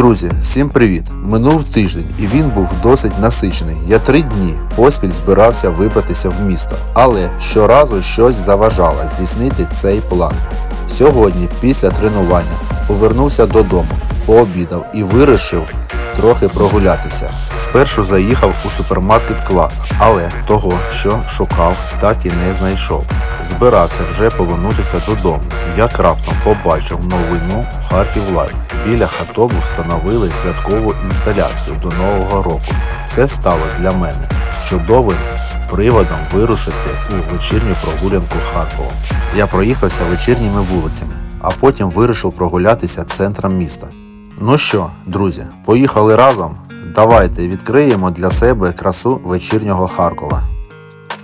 Друзі, всім привіт! Минув тиждень і він був досить насичений. Я три дні поспіль збирався вибратися в місто, але щоразу щось заважало здійснити цей план. Сьогодні, після тренування, повернувся додому, пообідав і вирішив трохи прогулятися. Спершу заїхав у супермаркет клас, але того, що шукав, так і не знайшов. Збирався вже повернутися додому, як раптом побачив новину Харків Лайв. Біля хатобу встановили святкову інсталяцію до Нового року. Це стало для мене чудовим приводом вирушити у вечірню прогулянку Харкова. Я проїхався вечірніми вулицями, а потім вирішив прогулятися центром міста. Ну що, друзі, поїхали разом? Давайте відкриємо для себе красу вечірнього Харкова.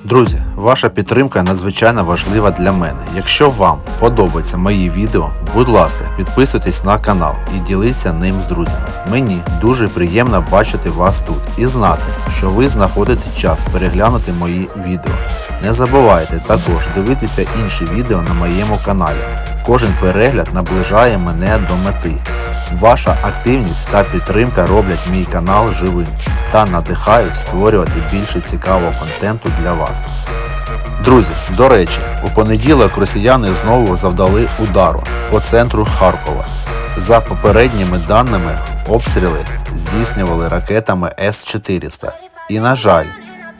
Друзі, ваша підтримка надзвичайно важлива для мене. Якщо вам подобаються мої відео, будь ласка, підписуйтесь на канал і діліться ним з друзями. Мені дуже приємно бачити вас тут і знати, що ви знаходите час переглянути мої відео. Не забувайте також дивитися інші відео на моєму каналі. Кожен перегляд наближає мене до мети. Ваша активність та підтримка роблять мій канал живим та надихають створювати більше цікавого контенту для вас. Друзі, до речі, у понеділок росіяни знову завдали удару по центру Харкова. За попередніми даними, обстріли здійснювали ракетами С-400. І, на жаль,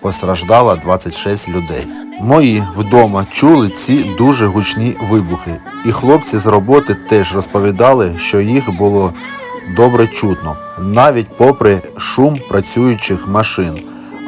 постраждало 26 людей. Мої вдома чули ці дуже гучні вибухи, і хлопці з роботи теж розповідали, що їх було добре чутно, навіть попри шум працюючих машин.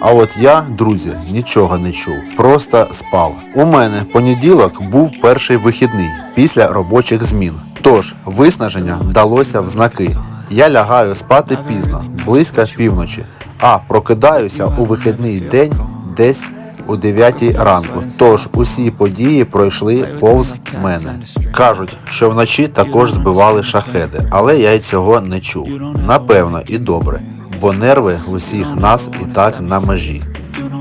А от я, друзі, нічого не чув, просто спав. У мене понеділок був перший вихідний після робочих змін. Тож виснаження далося в знаки. Я лягаю спати пізно, близько півночі, а прокидаюся у вихідний день десь о 9 ранку. Тож усі події пройшли повз мене. Кажуть, що вночі також збивали шахеди, але я й цього не чув. Напевно, і добре, бо нерви усіх нас і так на межі.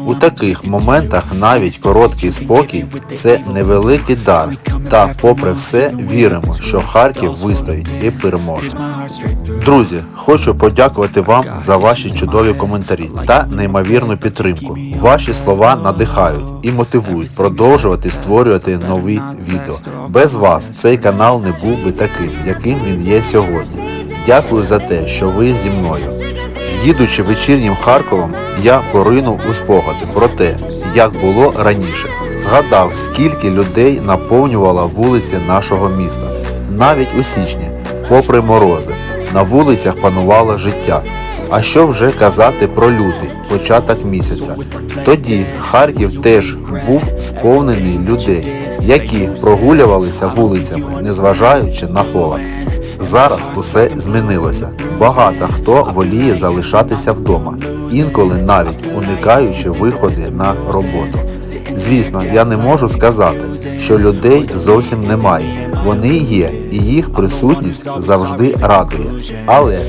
У таких моментах навіть короткий спокій це невеликий дар. Та, попри все, віримо, що Харків вистоїть і переможе. Друзі, хочу подякувати вам за ваші чудові коментарі та неймовірну підтримку. Ваші слова надихають і мотивують продовжувати створювати нові відео. Без вас цей канал не був би таким, яким він є сьогодні. Дякую за те, що ви зі мною. Їдучи вечірнім Харковом, я поринув у спогади про те, як було раніше. Згадав, скільки людей наповнювало вулиці нашого міста. Навіть у січні, попри морози, на вулицях панувало життя. А що вже казати про лютий, початок місяця? Тоді Харків теж був сповнений людей, які прогулювалися вулицями, незважаючи на холод. Зараз усе змінилося. Багато хто воліє залишатися вдома, інколи навіть уникаючи виходи на роботу. Звісно, я не можу сказати, що людей зовсім немає. Вони є, і їх присутність завжди радує. Але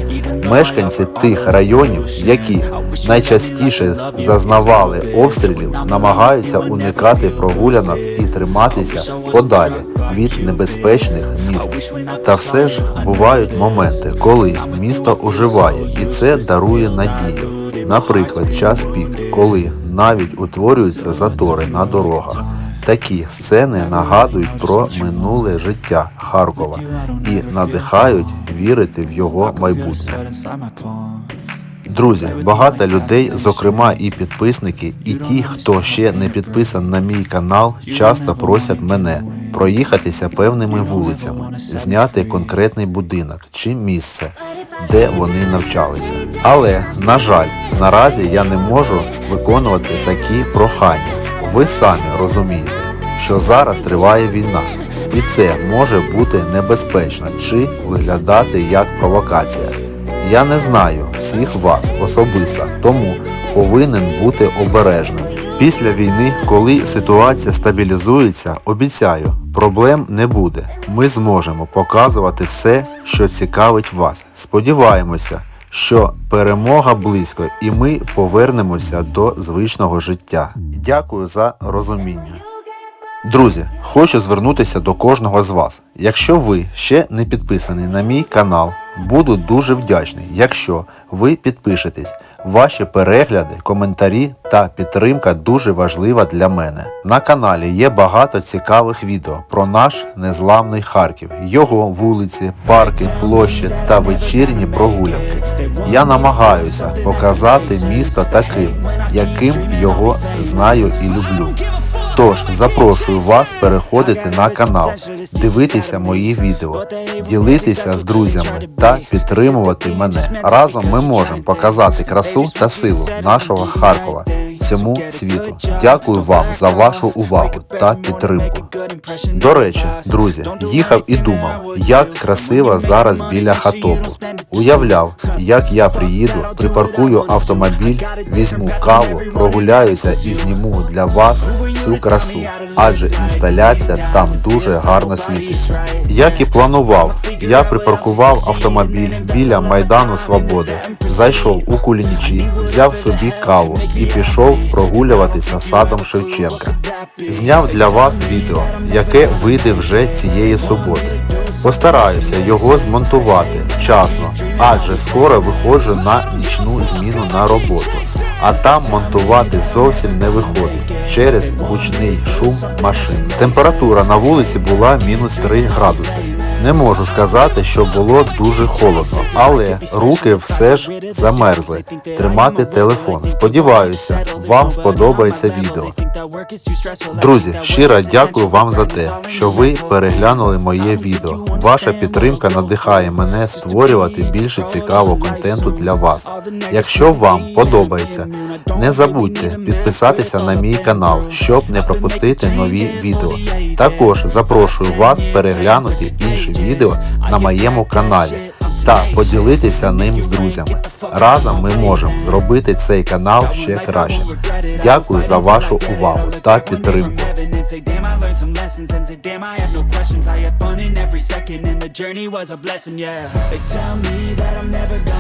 мешканці тих районів, які найчастіше зазнавали обстрілів, намагаються уникати прогулянок і триматися подалі від небезпечних міст. Та все ж бувають моменти, коли місто оживає, і це дарує надію. Наприклад, час пік, коли навіть утворюються затори на дорогах. Такі сцени нагадують про минуле життя Харкова і надихають вірити в його майбутнє. Друзі, багато людей, зокрема і підписники, і ті, хто ще не підписан на мій канал, часто просять мене проїхатися певними вулицями, зняти конкретний будинок чи місце, де вони навчалися. Але, на жаль, наразі я не можу виконувати такі прохання. Ви самі розумієте, що зараз триває війна, і це може бути небезпечно чи виглядати як провокація. Я не знаю всіх вас особисто, тому повинен бути обережним. Після війни, коли ситуація стабілізується, обіцяю, проблем не буде. Ми зможемо показувати все, що цікавить вас. Сподіваємося, що перемога близько і ми повернемося до звичного життя. Дякую за розуміння. Друзі, хочу звернутися до кожного з вас. Якщо ви ще не підписані на мій канал, Буду дуже вдячний, якщо ви підпишетесь. Ваші перегляди, коментарі та підтримка дуже важлива для мене. На каналі є багато цікавих відео про наш незламний Харків, його вулиці, парки, площі та вечірні прогулянки. Я намагаюся показати місто таким, яким його знаю і люблю. Тож запрошую вас переходити на канал, дивитися мої відео, ділитися з друзями та підтримувати мене. Разом ми можемо показати красу та силу нашого Харкова цьому світу. Дякую вам за вашу увагу та підтримку. До речі, друзі, їхав і думав, як красиво зараз біля хатопу. Уявляв, як я приїду, припаркую автомобіль, візьму каву, прогуляюся і зніму для вас цю красу, адже інсталяція там дуже гарно світиться. Як і планував, я припаркував автомобіль біля Майдану Свободи, зайшов у Кулінічі, взяв собі каву і пішов прогулюватися садом Шевченка. Зняв для вас відео, яке вийде вже цієї суботи. Постараюся його змонтувати вчасно, адже скоро виходжу на нічну зміну на роботу, а там монтувати зовсім не виходить через гучний шум машин. Температура на вулиці була мінус 3 градуси. Не можу сказати, що було дуже холодно, але руки все ж замерзли. Тримати телефон. Сподіваюся, вам сподобається відео. Друзі, щиро дякую вам за те, що ви переглянули моє відео. Ваша підтримка надихає мене створювати більше цікавого контенту для вас. Якщо вам подобається, не забудьте підписатися на мій канал, щоб не пропустити нові відео. Також запрошую вас переглянути інші відео на моєму каналі та поділитися ним з друзями. Разом ми можемо зробити цей канал ще краще. Дякую за вашу увагу та підтримку. say, damn, I learned some lessons and say, damn, I have no questions. I had fun in every second and the journey was a blessing, yeah. They tell me that I'm never gonna